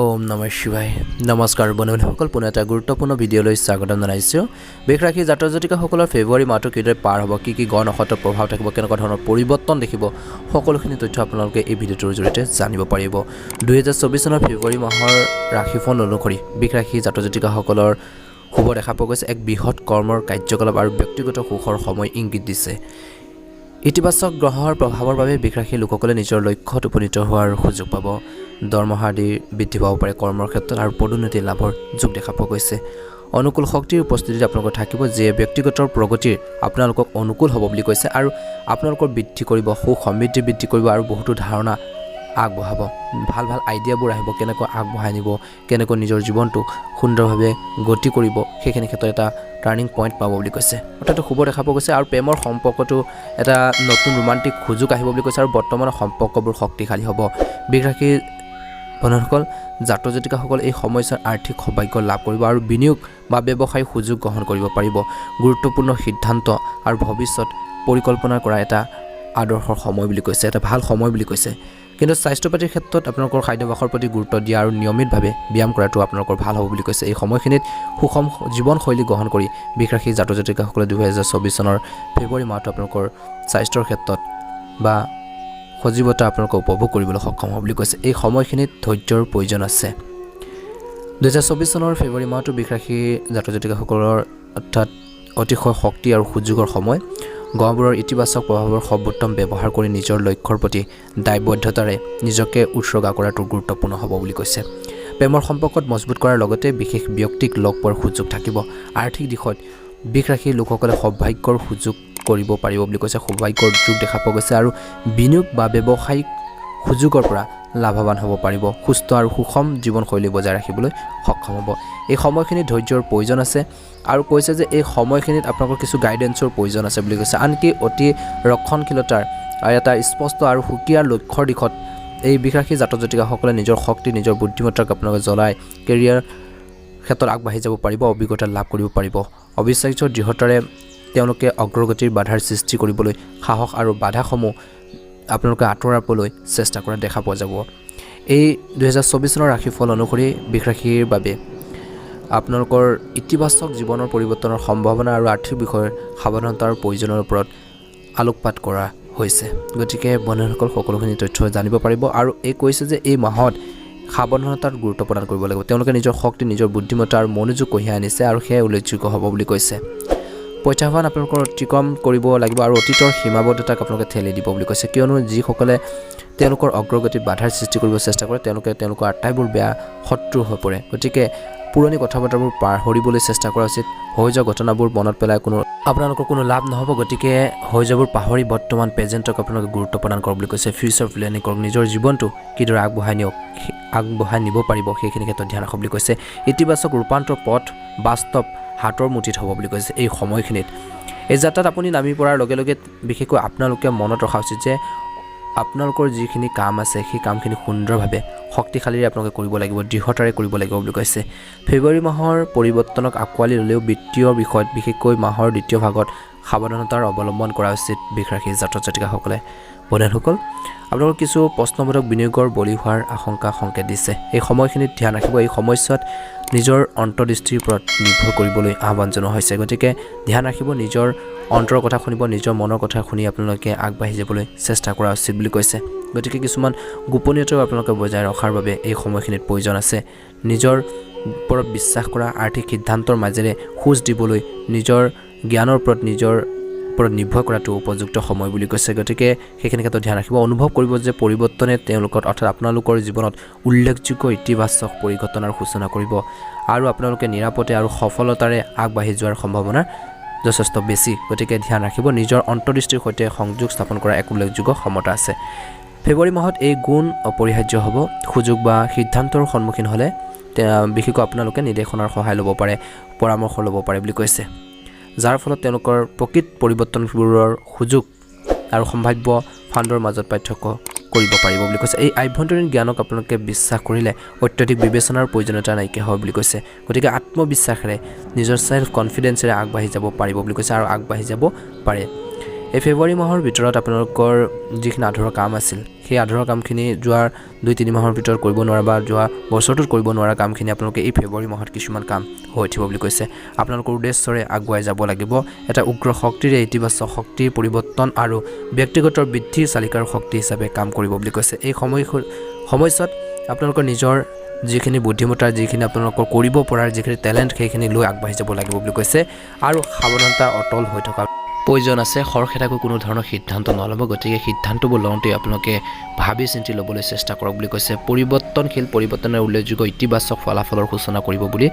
ওম নম শিৱাই নমস্কাৰ বন্ধু বান্ধৱীসকল পুনৰ এটা গুৰুত্বপূৰ্ণ ভিডিঅ'লৈ স্বাগতম জনাইছোঁ। বেশ ৰাশি জাতৰ জাতিকাসকলৰ ফেব্ৰুৱাৰী মাহটো কিদৰে পাৰ হ'ব, কি কি গণ নক্ষত্ৰৰ প্ৰভাৱ থাকিব, কেনেকুৱা ধৰণৰ পৰিৱৰ্তন দেখিব, সকলোখিনি তথ্য আপোনালোকে এই ভিডিঅ'টোৰ জৰিয়তে জানিব পাৰিব। দুহেজাৰ চৌবিছ চনৰ ফেব্ৰুৱাৰী মাহৰ ৰাশিফল অনুসৰি বিষ ৰাশি জাতৰ জাতিকাসকলৰ শুভ দেখা পোৱা গৈছে, এক বৃহৎ কৰ্মৰ কাৰ্যকলাপ আৰু ব্যক্তিগত সুখৰ সময় ইংগিত দিছে। ইতিবাচক গ্ৰহৰ প্ৰভাৱৰ বাবে বিকৰাশী লোকসকলে নিজৰ লক্ষ্যত উপনীত হোৱাৰ সুযোগ পাব। দৰমহা আদি বৃদ্ধি পাব পাৰে কৰ্মৰ ক্ষেত্ৰত আৰু পদোন্নতি লাভৰ যোগ দেখা পোৱা গৈছে। অনুকূল শক্তিৰ উপস্থিতিত আপোনালোকৰ থাকিব যিয়ে ব্যক্তিগত প্ৰগতিৰ আপোনালোকক অনুকূল হ'ব বুলি কৈছে আৰু আপোনালোকৰ বৃদ্ধি কৰিব সুখ সমৃদ্ধি বৃদ্ধি কৰিব আৰু বহুতো ধাৰণা আগবঢ়াব। ভাল ভাল আইডিয়াবোৰ আহিব কেনেকৈ আগবঢ়াই নিব কেনেকৈ নিজৰ জীৱনটো সুন্দৰভাৱে গতি কৰিব সেইখিনি ক্ষেত্ৰত এটা টাৰ্ণিং পইণ্ট পাব বুলি কৈছে। অৰ্থাৎ শুভ দেখা পোৱা গৈছে আৰু প্ৰেমৰ সম্পৰ্কটো এটা নতুন ৰোমান্টিক সুযোগ আহিব বুলি কৈছে আৰু বৰ্তমানৰ সম্পৰ্কবোৰ শক্তিশালী হ'ব। বিৰাশী বন্ধুসকল জাত জাতিকাসকল এই সময়ছোৱাত আৰ্থিক সৌভাগ্য লাভ কৰিব আৰু বিনিয়োগ বা ব্যৱসায়িক সুযোগ গ্ৰহণ কৰিব পাৰিব। গুৰুত্বপূৰ্ণ সিদ্ধান্ত আৰু ভৱিষ্যত পৰিকল্পনা কৰা এটা আদৰ্শৰ সময় বুলি কৈছে এটা ভাল সময় বুলি কৈছে। কিন্তু স্বাস্থ্য পাতিৰ ক্ষেত্ৰত আপোনালোকৰ খাদ্যাভ্যাসৰ প্ৰতি গুৰুত্ব দিয়া আৰু নিয়মিতভাৱে ব্যায়াম কৰাটো আপোনালোকৰ ভাল হ'ব বুলি কৈছে। এই সময়খিনিত সুষম জীৱনশৈলী গ্ৰহণ কৰি বিশৰাশী জাত জাতিকাসকলে দুহেজাৰ চৌবিছ চনৰ ফেব্ৰুৱাৰী মাহটো আপোনালোকৰ স্বাস্থ্যৰ ক্ষেত্ৰত বা সজীৱতা আপোনালোকে উপভোগ কৰিবলৈ সক্ষম হ'ব বুলি কৈছে। এই সময়খিনিত ধৈৰ্যৰ প্ৰয়োজন আছে। দুহেজাৰ চৌবিছ চনৰ ফেব্ৰুৱাৰী মাহটো বিশৰাশী জাত জাতিকাসকলৰ অৰ্থাৎ অতিশয় শক্তি আৰু সুযোগৰ সময়। গ্ৰহবোৰৰ ইতিবাচক প্ৰভাৱৰ সৰ্বোত্তম ব্যৱহাৰ কৰি নিজৰ লক্ষ্যৰ প্ৰতি দায়বদ্ধতাৰে নিজকে উৎসৰ্গা কৰাটো গুৰুত্বপূৰ্ণ হ'ব বুলি কৈছে। প্ৰেমৰ সম্পৰ্কত মজবুত কৰাৰ লগতে বিশেষ ব্যক্তিক লগ পোৱাৰ সুযোগ থাকিব। আৰ্থিক দিশত বিষ ৰাশি লোকসকলে সৌভাগ্যৰ সুযোগ কৰিব পাৰিব বুলি কৈছে। সৌভাগ্যৰ যুগ দেখা পোৱা গৈছে আৰু বিনিয়োগ বা ব্যৱসায়িক সুযোগৰ পৰা লাভৱান হ'ব পাৰিব। সুস্থ আৰু সুষম জীৱনশৈলী বজাই ৰাখিবলৈ সক্ষম হ'ব। এই সময়খিনিত ধৈৰ্যৰ প্ৰয়োজন আছে আৰু কৈছে যে এই সময়খিনিত আপোনালোকৰ কিছু গাইডেন্সৰ প্ৰয়োজন আছে বুলি কৈছে। আনকি অতি ৰক্ষণশীলতাৰ এটা স্পষ্ট আৰু সুকীয়া লক্ষ্যৰ দিশত এই বিশাসী জাত জাতিকাসকলে নিজৰ শক্তি নিজৰ বুদ্ধিমত্তাক আপোনালোকে জ্বলাই কেৰিয়াৰ ক্ষেত্ৰত আগবাঢ়ি যাব পাৰিব অভিজ্ঞতা লাভ কৰিব পাৰিব। অবিশ্বাস্য দৃঢ়তাৰে তেওঁলোকে অগ্ৰগতিৰ বাধাৰ সৃষ্টি কৰিবলৈ সাহস আৰু বাধাসমূহ আপোনালোকে আঁতৰাবলৈ চেষ্টা কৰা দেখা পোৱা যাব। এই দুহেজাৰ চৌবিছ চনৰ ৰাশিফল অনুসৰি বিষ ৰাশিৰ বাবে আপোনালোকৰ ইতিবাচক জীৱনৰ পৰিৱৰ্তনৰ সম্ভাৱনা আৰু আৰ্থিক বিষয়ৰ সাৱধানতাৰ প্ৰয়োজনৰ ওপৰত আলোকপাত কৰা হৈছে। গতিকে বন্ধুসকল সকলোখিনি তথ্য জানিব পাৰিব আৰু এই কৈছে যে এই মাহত সাৱধানতাত গুৰুত্ব প্ৰদান কৰিব লাগিব। তেওঁলোকে নিজৰ শক্তি নিজৰ বুদ্ধিমত্তা আৰু মনোযোগ কঢ়িয়াই আনিছে আৰু সেয়াই উল্লেখযোগ্য হ'ব বুলি কৈছে। প্ৰত্যাহ্বান আপোনালোকৰ অতিক্ৰম কৰিব লাগিব আৰু অতীতৰ সীমাবদ্ধতাক আপোনালোকে ঠেলি দিব বুলি কৈছে। কিয়নো যিসকলে তেওঁলোকৰ অগ্ৰগতিত বাধাৰ সৃষ্টি কৰিব চেষ্টা কৰে, তেওঁলোকে তেওঁলোকৰ আটাইবোৰ বেয়া শত্ৰু হৈ পৰে। গতিকে পুৰণি কথা বতৰাবোৰ পাহৰিবলৈ চেষ্টা কৰা উচিত। হৈ যোৱা ঘটনাবোৰ মনত পেলাই কোনো আপোনালোকৰ কোনো লাভ নহ'ব। গতিকে হৈ যোৱাবোৰ পাহৰি বৰ্তমান প্ৰেজেণ্টক আপোনালোকে গুৰুত্ব প্ৰদান কৰক বুলি কৈছে। ফিউচাৰ প্লেনিং কৰক। নিজৰ জীৱনটো কিদৰে আগবঢ়াই নিয়ক আগবঢ়াই নিব পাৰিব সেইখিনি ক্ষেত্ৰত ধ্যান ৰাখক বুলি কৈছে। ইতিবাচক ৰূপান্তৰ পথ বাস্তৱ হাতৰ মুঠিত হ'ব বুলি কৈছে এই সময়খিনিত। এই যাত্ৰাত আপুনি নামি পৰাৰ লগে লগে বিশেষকৈ আপোনালোকে মনত ৰখা উচিত যে আপোনালোকৰ যিখিনি কাম আছে সেই কামখিনি সুন্দৰভাৱে শক্তিশালীৰে আপোনালোকে কৰিব লাগিব দৃঢ়তাৰে কৰিব লাগিব বুলি কৈছে। ফেব্ৰুৱাৰী মাহৰ পৰিৱৰ্তনক আঁকোৱালি ল'লেও বিত্তীয় বিষয়ত বিশেষকৈ মাহৰ দ্বিতীয় ভাগত সাৱধানতাৰ অৱলম্বন কৰা উচিত বিষৰাশী জাতক জাতিকাসকলে বন্ধুসকল আপোনালোকৰ কিছু প্ৰশ্নবোধক বিনিয়োগৰ বলি হোৱাৰ আশংকা সংকেত দিছে। এই সময়খিনিত ধ্যান ৰাখিব এই সময়ছোৱাত নিজৰ অন্তৰ্দৃষ্টিৰ ওপৰত নিৰ্ভৰ কৰিবলৈ আহ্বান জনোৱা হৈছে। গতিকে ধ্যান ৰাখিব নিজৰ অন্তৰৰ কথা শুনিব নিজৰ মনৰ কথা শুনি আপোনালোকে আগবাঢ়ি যাবলৈ চেষ্টা কৰা উচিত বুলি কৈছে। গতিকে কিছুমান গোপনীয়তাও আপোনালোকে বজাই ৰখাৰ বাবে এই সময়খিনিত প্ৰয়োজন আছে। নিজৰ ওপৰত বিশ্বাস কৰা আৰ্থিক সিদ্ধান্তৰ মাজেৰে খোজ দিবলৈ নিজৰ জ্ঞানৰ ওপৰত নিজৰ ওপৰত নিৰ্ভৰ কৰাটো উপযুক্ত সময় বুলি কৈছে। গতিকে সেইখিনি ক্ষেত্ৰত ধ্যান ৰাখিব। অনুভৱ কৰিব যে পৰিৱৰ্তনে তেওঁলোকৰ অৰ্থাৎ আপোনালোকৰ জীৱনত উল্লেখযোগ্য ইতিবাচক পৰিঘটনাৰ সূচনা কৰিব আৰু আপোনালোকে নিৰাপদে আৰু সফলতাৰে আগবাঢ়ি যোৱাৰ সম্ভাৱনা যথেষ্ট বেছি। গতিকে ধ্যান ৰাখিব। নিজৰ অন্তৰ্দৃষ্টিৰ সৈতে সংযোগ স্থাপন কৰাৰ এক উল্লেখযোগ্য ক্ষমতা আছে। ফেব্ৰুৱাৰী মাহত এই গুণ অপৰিহাৰ্য হ'ব। সুযোগ বা সিদ্ধান্তৰ সন্মুখীন হ'লে বিশেষকৈ আপোনালোকে নিৰ্দেশনাৰ সহায় ল'ব পাৰে পৰামৰ্শ ল'ব পাৰে বুলি কৈছে। যাৰ ফলত তেওঁলোকৰ প্ৰকৃত পৰিৱৰ্তনবোৰৰ সুযোগ আৰু সম্ভাৱ্য ফাণ্ডৰ মাজত পাৰ্থক্য কৰিব পাৰিব বুলি কৈছে। এই আভ্যন্তৰীণ জ্ঞানক আপোনালোকে বিশ্বাস কৰিলে অত্যধিক বিবেচনাৰ প্ৰয়োজনীয়তা নাইকিয়া হয় বুলি কৈছে। গতিকে আত্মবিশ্বাসেৰে নিজৰ ছেল্ফ কনফিডেন্সেৰে আগবাঢ়ি যাব পাৰিব বুলি কৈছে আৰু আগবাঢ়ি যাব পাৰে। এই ফেব্ৰুৱাৰী মাহৰ ভিতৰত আপোনালোকৰ যিখিনি আধৰুৱা কাম আছিল সেই আধৰুৱা কামখিনি যোৱাৰ দুই তিনি মাহৰ ভিতৰত কৰিব নোৱাৰা বা যোৱা বছৰটোত কৰিব নোৱাৰা কামখিনি আপোনালোকে এই ফেব্ৰুৱাৰী মাহত কিছুমান কাম হৈ উঠিব বুলি কৈছে। আপোনালোকৰ উদ্দেশ্যৰে আগুৱাই যাব লাগিব। এটা উগ্ৰ শক্তিৰে ইতিবাচক শক্তিৰ পৰিৱৰ্তন আৰু ব্যক্তিগত বৃদ্ধিৰ চালিকাৰ শক্তি হিচাপে কাম কৰিব বুলি কৈছে। এই সময় সময়ছোৱাত আপোনালোকৰ নিজৰ যিখিনি বুদ্ধিমত্তা যিখিনি আপোনালোকৰ কৰিব পৰাৰ যিখিনি টেলেণ্ট সেইখিনি লৈ আগবাঢ়ি যাব লাগিব বুলি কৈছে আৰু সাৱধানতা অটল হৈ থকা প্ৰয়োজন আছে, খৰখেদাকৈ কোনো ধৰণৰ সিদ্ধান্ত নল'ব। গতিকে সিদ্ধান্তবোৰ লওঁতে আপোনালোকে ভাবি চিন্তি ল'বলৈ চেষ্টা কৰক বুলি কৈছে। পৰিৱৰ্তনশীল পৰিৱৰ্তনে উল্লেখযোগ্য ইতিবাচক ফলাফলৰ সূচনা কৰিব বুলি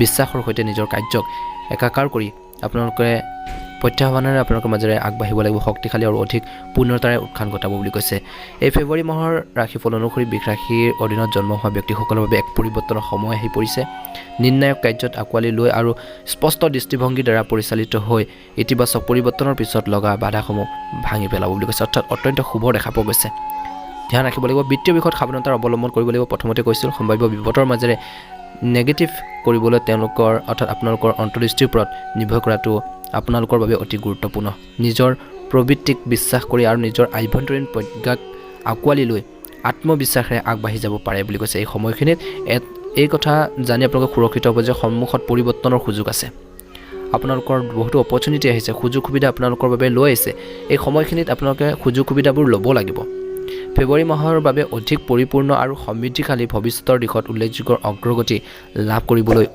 বিশ্বাসৰ সৈতে নিজৰ কাৰ্যক একাকাৰ কৰি আপোনালোকে প্ৰত্যাহ্বানেৰে আপোনালোকৰ মাজেৰে আগবাঢ়িব লাগিব শক্তিশালী আৰু অধিক পূৰ্ণতাৰে উত্থান ঘটাব বুলি কৈছে। এই ফেব্ৰুৱাৰী মাহৰ ৰাশিফল অনুসৰি বৃষ ৰাশিৰ অধীনত জন্ম হোৱা ব্যক্তিসকলৰ বাবে এক পৰিৱৰ্তনৰ সময় আহি পৰিছে। নিৰ্ণায়ক কাৰ্যত আঁকোৱালি লৈ আৰু স্পষ্ট দৃষ্টিভংগীৰ দ্বাৰা পৰিচালিত হৈ ইতিবাচক পৰিৱৰ্তনৰ পিছত লগা বাধাসমূহ ভাঙি পেলাব বুলি কৈছে অৰ্থাৎ অত্যন্ত শুভ দেখা পোৱা গৈছে। ধ্যান ৰাখিব লাগিব বিত্তীয় বিষয়ত সাৱধানতাৰ অৱলম্বন কৰিব লাগিব প্ৰথমতে কৈছিল সম্ভাৱ্য বিপদৰ মাজেৰে নেগেটিভ কৰিবলৈ তেওঁলোকৰ অৰ্থাৎ আপোনালোকৰ অন্তৰ্দৃষ্টিৰ ওপৰত নিৰ্ভৰ কৰাটো আপোনালোকৰ বাবে অতি গুৰুত্বপূৰ্ণ। নিজৰ প্ৰবৃত্তিক বিশ্বাস কৰি আৰু নিজৰ আভ্যন্তৰীণ প্ৰজ্ঞাক আঁকোৱালি লৈ আত্মবিশ্বাসেৰে আগবাঢ়ি যাব পাৰে বুলি কৈছে। এই সময়খিনিত এই কথা জানি আপোনালোকে সুৰক্ষিত হ'ব যে সন্মুখত পৰিৱৰ্তনৰ সুযোগ আছে। আপোনালোকৰ বহুতো অপৰচুনিটি আহিছে। সুযোগ সুবিধা আপোনালোকৰ বাবে লৈ আহিছে। এই সময়খিনিত আপোনালোকে সুযোগ সুবিধাবোৰ ল'ব লাগিব। ফেব্ৰুৱাৰী মাহৰ বাবে অধিক পৰিপূৰ্ণ আৰু সমৃদ্ধিশালী ভৱিষ্যতৰ দিশত উল্লেখযোগ্য অগ্ৰগতি লাভ কৰিবলৈ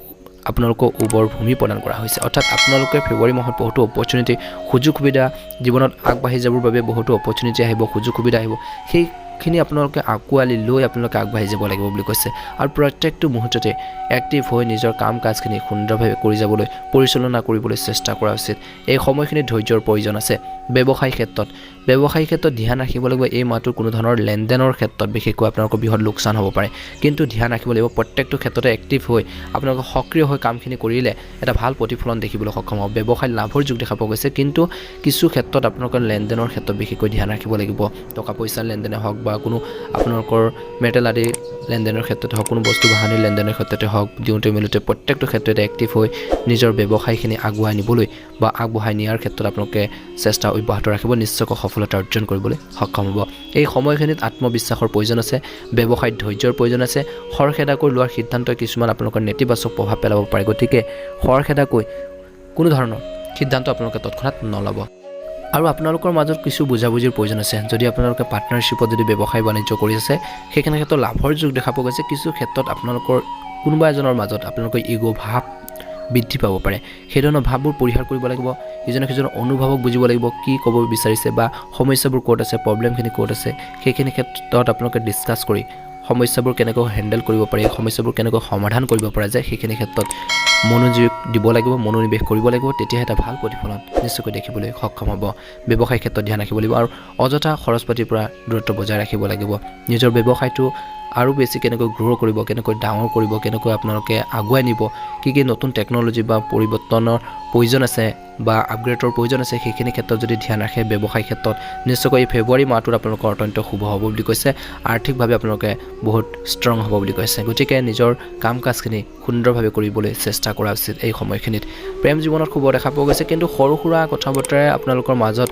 আপোনালোকক উবৰ ভূমি প্ৰদান কৰা হৈছে। অৰ্থাৎ আপোনালোকে ফেব্ৰুৱাৰী মাহত বহুতো অপৰচুনিটি সুযোগ সুবিধা জীৱনত আগবাঢ়ি যাবৰ বাবে বহুতো অপৰচুনিটি আহিব সুযোগ সুবিধা আহিব সেইখিনি আপোনালোকে আঁকোৱালি লৈ আপোনালোকে আগবাঢ়ি যাব লাগিব বুলি কৈছে। আৰু প্ৰত্যেকটো মুহূৰ্ততে এক্টিভ হৈ নিজৰ কাম কাজখিনি সুন্দৰভাৱে কৰি যাবলৈ, পৰিচালনা কৰিবলৈ চেষ্টা কৰা উচিত। এই সময়খিনিত ধৈৰ্যৰ প্ৰয়োজন আছে। ব্যৱসায় ক্ষেত্ৰত ব্যৱসায়িক ক্ষেত্ৰত ধ্যান ৰাখিব লাগিব। এই মাহটোৰ কোনো ধৰণৰ লেনদেনৰ ক্ষেত্ৰত বিশেষকৈ আপোনালোকৰ বৃহৎ লোকচান হ'ব পাৰে। কিন্তু ধ্যান ৰাখিব লাগিব। প্ৰত্যেকটো ক্ষেত্ৰতে এক্টিভ হৈ আপোনালোকে সক্ৰিয় হৈ কামখিনি কৰিলে এটা ভালো প্ৰতিফলন দেখিবলৈ সক্ষম হ'ব। ব্যৱসায়ত লাভৰ যুগ দেখা পোৱা গৈছে। কিন্তু কিছু ক্ষেত্ৰত আপোনালোকৰ লেনদেনৰ ক্ষেত্ৰত বিশেষকৈ ধ্যান ৰাখিব লাগিব। টকা পইচাৰ লেনদেনে হওক বা কোনো আপোনালোকৰ মেটেল আদি লেনদেনৰ ক্ষেত্ৰতে হওক, কোনো বস্তু বাহানিৰ লেনদেনৰ ক্ষেত্ৰতে হওক, দিওঁতে মেলোঁতে প্ৰত্যেকটো ক্ষেত্ৰতে এক্টিভ হৈ নিজৰ ব্যৱসায়খিনি আগুৱাই নিবলৈ বা আগবঢ়াই নিয়াৰ ক্ষেত্ৰত আপোনালোকে চেষ্টা অব্যাহত ৰাখিব, নিশ্চয়কৈ সফলতা অৰ্জন কৰিবলৈ সক্ষম হ'ব। এই সময়খিনিত আত্মবিশ্বাসৰ প্ৰয়োজন আছে, ব্যৱসায়ত ধৈৰ্যৰ প্ৰয়োজন আছে খৰখেদাকৈ লোৱাৰ সিদ্ধান্তই কিছুমান আপোনালোকৰ নেতিবাচক প্ৰভাৱ পেলাব পাৰে। গতিকে খৰখেদাকৈ কোনো ধৰণৰ সিদ্ধান্ত আপোনালোকে তৎক্ষণাত নল'ব। আৰু আপোনালোকৰ মাজত কিছু বুজাবুজিৰ প্ৰয়োজন আছে। যদি আপোনালোকে পাৰ্টনাৰশ্বিপত যদি ব্যৱসায় বাণিজ্য কৰি আছে সেইখিনি ক্ষেত্ৰত লাভৰ যুগ দেখা পোৱা গৈছে। কিছু ক্ষেত্ৰত আপোনালোকৰ কোনোবা এজনৰ মাজত আপোনালোকৰ ইগ' ভাৱ বৃদ্ধি পাব পাৰে। সেই ধৰণৰ ভাৱবোৰ পৰিহাৰ কৰিব লাগিব। ইজনে সিজনৰ অনুভৱক বুজিব লাগিব কি ক'ব বিচাৰিছে বা সমস্যাবোৰ ক'ত আছে প্ৰব্লেমখিনি ক'ত আছে সেইখিনি ক্ষেত্ৰত আপোনালোকে ডিছকাছ কৰি সমস্যাবোৰ কেনেকৈ হেণ্ডেল কৰিব পাৰি সমস্যাবোৰ কেনেকৈ সমাধান কৰিব পৰা যায় সেইখিনি ক্ষেত্ৰত মনোযোগ দিব লাগিব মনোনিৱেশ কৰিব লাগিব তেতিয়াহে এটা ভাল প্ৰতিফলন নিশ্চয়কৈ দেখিবলৈ সক্ষম হ'ব। ব্যৱসায় ক্ষেত্ৰত ধ্যান ৰাখিব লাগিব আৰু অযথা খৰচ পাতিৰ পৰা দূৰত্ব বজাই ৰাখিব লাগিব। নিজৰ ব্যৱসায়টো আৰু বেছি কেনেকৈ গ্ৰ' কৰিব কেনেকৈ ডাঙৰ কৰিব কেনেকৈ আপোনালোকে আগুৱাই নিব কি কি নতুন টেকন'লজি বা পৰিৱৰ্তনৰ প্ৰয়োজন আছে বা আপগ্ৰেডৰ প্ৰয়োজন আছে, সেইখিনি ক্ষেত্ৰত যদি ধ্যান ৰাখে ব্যৱসায় ক্ষেত্ৰত, নিশ্চয়কৈ এই ফেব্ৰুৱাৰী মাহটোত আপোনালোকৰ অত্যন্ত শুভ হ'ব বুলি কৈছে, আৰ্থিকভাৱে আপোনালোকে বহুত ষ্ট্ৰং হ'ব বুলি কৈছে। গতিকে নিজৰ কাম কাজখিনি সুন্দৰভাৱে কৰিবলৈ চেষ্টা কৰা উচিত এই সময়খিনিত। প্ৰেম জীৱনত শুভ দেখা পোৱা গৈছে, কিন্তু সৰু সুৰা কথা বতৰাই আপোনালোকৰ মাজত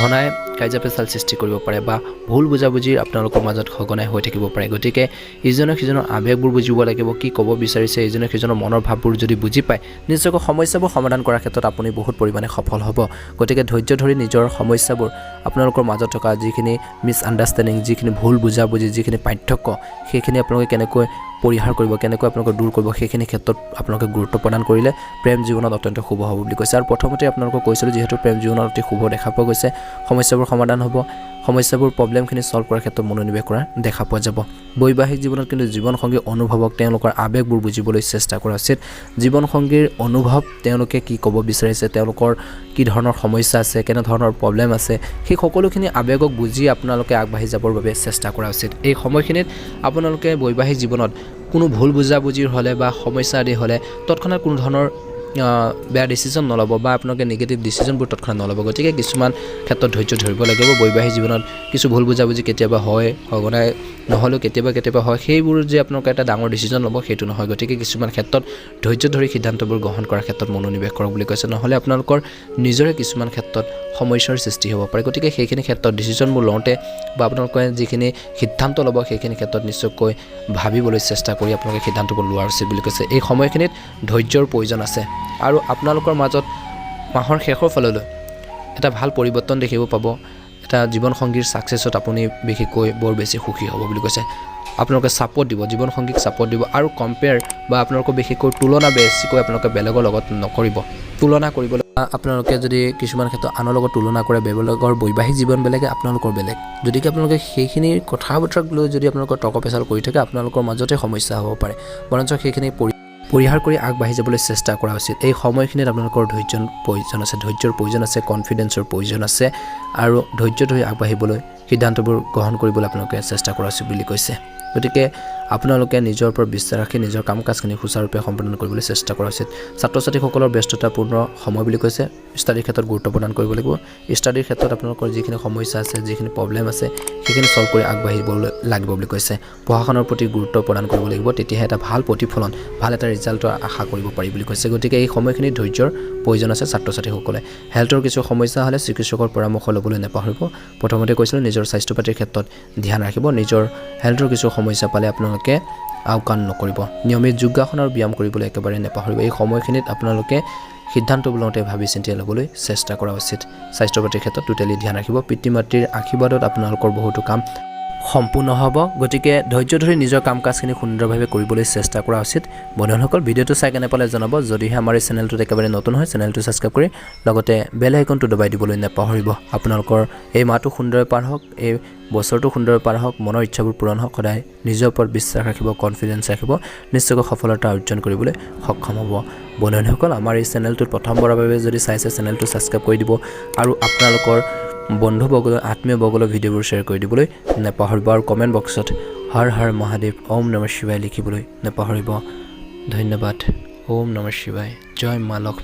ঘনাই কাজিয়া পেচাল সৃষ্টি কৰিব পাৰে বা ভুল বুজাবুজি আপোনালোকৰ মাজত সঘনাই হৈ থাকিব পাৰে। গতিকে ইজনে সিজনৰ আৱেগবোৰ বুজিব লাগিব, কি ক'ব বিচাৰিছে, ইজনে সিজনৰ মনৰ ভাৱবোৰ যদি বুজি পায়, নিশ্চয়কৈ সমস্যাবোৰ সমাধান কৰাৰ ক্ষেত্ৰত আপুনি বহুত পৰিমাণে সফল হ'ব। গতিকে ধৈৰ্য ধৰি নিজৰ সমস্যাবোৰ আপোনালোকৰ মাজত থকা যিখিনি মিছ আণ্ডাৰষ্টেণ্ডিং যিখিনি ভুল বুজাবুজি, যিখিনি পাৰ্থক্য, সেইখিনি আপোনালোকে কেনেকৈ পৰিহাৰ কৰিব কেনেকৈ আপোনালোকে দূৰ কৰিব সেইখিনি ক্ষেত্ৰত আপোনালোকে গুৰুত্ব প্ৰদান কৰিলে প্ৰেম জীৱনত অত্যন্ত শুভ হ'ব বুলি কৈছে। আৰু প্ৰথমতে আপোনালোকক কৈছিলোঁ যিহেতু প্ৰেম জীৱনত অতি শুভ দেখা পোৱা গৈছে সমস্যাবোৰ সমাধান হ'ব সমস্যাবোৰ প্ৰব্লেমখিনি ছল্ভ কৰাৰ ক্ষেত্ৰত মনোনিৱেশ কৰা দেখা পোৱা যাব। বৈবাহিক জীৱনত কিন্তু জীৱনসংগীৰ অনুভৱক তেওঁলোকৰ আৱেগবোৰ বুজিবলৈ চেষ্টা কৰা উচিত। জীৱনসংগীৰ অনুভৱ তেওঁলোকে কি ক'ব বিচাৰিছে তেওঁলোকৰ কি ধৰণৰ সমস্যা আছে কেনেধৰণৰ প্ৰব্লেম আছে সেই সকলোখিনি আৱেগক বুজি আপোনালোকে আগবাঢ়ি যাবৰ বাবে চেষ্টা কৰা উচিত। এই সময়খিনিত আপোনালোকে বৈবাহিক জীৱনত কোনো ভুল বুজাবুজিৰ হ'লে বা সমস্যা আদি হ'লে তৎক্ষণাত কোনো ধৰণৰ বেয়া ডিচিশ্যন নল'ব বা আপোনালোকে নিগেটিভ ডিচিশ্যনবোৰ তৎক্ষণাত নল'ব। গতিকে কিছুমান ক্ষেত্ৰত ধৈৰ্য ধৰিব লাগিব। বৈবাহিক জীৱনত কিছু ভুল বুজাবুজি কেতিয়াবা হয় সঘনাই নহ'লেও কেতিয়াবা কেতিয়াবা হয়, সেইবোৰ যে আপোনালোকে এটা ডাঙৰ ডিচিজন ল'ব, সেইটো নহয়। গতিকে কিছুমান ক্ষেত্ৰত ধৈৰ্য ধৰি সিদ্ধান্তবোৰ গ্ৰহণ কৰাৰ ক্ষেত্ৰত মনোনিৱেশ কৰক বুলি কৈছে। নহ'লে আপোনালোকৰ নিজৰে কিছুমান ক্ষেত্ৰত সমস্যাৰ সৃষ্টি হ'ব পাৰে। গতিকে সেইখিনি ক্ষেত্ৰত ডিচিশ্যনবোৰ লওঁতে বা আপোনালোকে যিখিনি সিদ্ধান্ত ল'ব, সেইখিনি ক্ষেত্ৰত নিশ্চয়কৈ ভাবিবলৈ চেষ্টা কৰি আপোনালোকে সিদ্ধান্তবোৰ লোৱা উচিত বুলি কৈছে। এই সময়খিনিত ধৈৰ্যৰ প্ৰয়োজন আছে। আৰু আপোনালোকৰ মাজত মাহৰ শেষৰ ফাললৈ এটা ভালো পৰিৱৰ্তন দেখিব পাব। এটা জীৱনসংগীৰ ছাকচেছত আপুনি বিশেষকৈ বৰ বেছি সুখী হ'ব বুলি কৈছে। আপোনালোকে ছাপৰ্ট দিব, জীৱনসংগীক ছাপৰ্ট দিব আৰু কম্পেয়াৰ বা আপোনালোকৰ বিশেষকৈ তুলনা বেছিকৈ আপোনালোকে বেলেগৰ লগত নকৰিব। তুলনা কৰিবলৈ আপোনালোকে যদি কিছুমান ক্ষেত্ৰত আনৰ লগত তুলনা কৰে, বেলেগৰ বৈবাহিক জীৱন বেলেগে, আপোনালোকৰ বেলেগ। গতিকে আপোনালোকে সেইখিনি কথা বতৰাক লৈ যদি আপোনালোকৰ টক পেচাল কৰি থাকে, আপোনালোকৰ মাজতে সমস্যা হ'ব পাৰে। বৰঞ্চ সেইখিনি পৰিহাৰ কৰি আগবাঢ়ি যাবলৈ চেষ্টা কৰা উচিত। এই সময়খিনিত আপোনালোকৰ ধৈৰ্যৰ প্ৰয়োজন আছে ধৈৰ্যৰ প্ৰয়োজন আছে কনফিডেন্সৰ প্ৰয়োজন আছে আৰু ধৈৰ্য ধৰি আগবাঢ়িবলৈ সিদ্ধান্তবোৰ গ্ৰহণ কৰিবলৈ আপোনালোকে চেষ্টা কৰা উচিত বুলি কৈছে। গতিকে আপোনালোকে নিজৰ ওপৰত বিশ্বাস ৰাখি নিজৰ কাম কাজখিনি সুচাৰুৰূপে সম্পাদন কৰিবলৈ চেষ্টা কৰা উচিত। ছাত্ৰ ছাত্ৰীসকলৰ ব্যস্ততাপূৰ্ণ সময় বুলি কৈছে। ষ্টাডিৰ ক্ষেত্ৰত গুৰুত্ব প্ৰদান কৰিব লাগিব। ষ্টাডিৰ ক্ষেত্ৰত আপোনালোকৰ যিখিনি সমস্যা আছে যিখিনি প্ৰব্লেম আছে সেইখিনি ছল্ভ কৰি আগবাঢ়িবলৈ লাগিব বুলি কৈছে। পঢ়া শুনাৰ প্ৰতি গুৰুত্ব প্ৰদান কৰিব লাগিব। তেতিয়াহে এটা ভাল প্ৰতিফলন ভাল এটা ৰিজাল্টৰ আশা কৰিব পাৰি বুলি কৈছে। গতিকে এই সময়খিনিত ধৈৰ্যৰ প্ৰয়োজন আছে ছাত্ৰ ছাত্ৰীসকলে হেল্থৰ কিছু সমস্যা হ'লে চিকিৎসকৰ পৰামৰ্শ ল'বলৈ নাপাহৰিব। প্ৰথমতে কৈছিলোঁ নিজৰ স্বাস্থ্য পাতিৰ ক্ষেত্ৰত ধ্যান ৰাখিব। নিজৰ হেল্থৰ কিছু সমস্যা পালে আপোনালোকে আওকাণ নকৰিব। নিয়মিত যোগাসন আৰু ব্যায়াম কৰিবলৈ একেবাৰে নেপাহৰিব। এই সময়খিনিত আপোনালোকে সিদ্ধান্ত লওঁতে ভাবি চিন্তি ল'বলৈ চেষ্টা কৰা উচিত। স্বাস্থ্য পাতিৰ ক্ষেত্ৰত টোটেলি ধ্যান ৰাখিব। পিতৃ মাতৃৰ আশীৰ্বাদত আপোনালোকৰ বহুতো কাম সম্পূৰ্ণ হ'ব। গতিকে ধৈৰ্য ধৰি নিজৰ কাম কাজখিনি সুন্দৰভাৱে কৰিবলৈ চেষ্টা কৰা উচিত। বন্ধুসকল ভিডিঅ'টো চাই কেনে পালে জনাব যদিহে আমাৰ এই চেনেলটোত একেবাৰে নতুন হয় চেনেলটো ছাবস্ক্ৰাইব কৰি লগতে বেল আইকনটো দবাই দিবলৈ নাপাহৰিব। আপোনালোকৰ এই মাহটো সুন্দৰভাৱে পাৰ হওক এই বছৰটো সুন্দৰভাৱে পাৰ হওক মনৰ ইচ্ছাবোৰ পূৰণ হওক সদায় নিজৰ ওপৰত বিশ্বাস ৰাখিব কনফিডেঞ্চ ৰাখিব নিশ্চয়কৈ সফলতা অৰ্জন কৰিবলৈ সক্ষম হ'ব। বন্ধুসকল আমাৰ এই চেনেলটোত প্ৰথমবাৰৰ বাবে যদি চাইছে চেনেলটো ছাবস্ক্ৰাইব কৰি দিব আৰু আপোনালোকৰ বন্ধুবৰ্গলৈ আত্মীয়বৰ্গলৈ ভিডিঅ'বোৰ শ্বেয়াৰ কৰি দিবলৈ নাপাহৰিব আৰু কমেণ্ট বক্সত হৰ হৰ মহাদেৱ, ওম নম শিৱাই লিখিবলৈ নাপাহৰিব। ধন্যবাদ। ওম নম শিৱাই জয় মা লক্ষ্মী।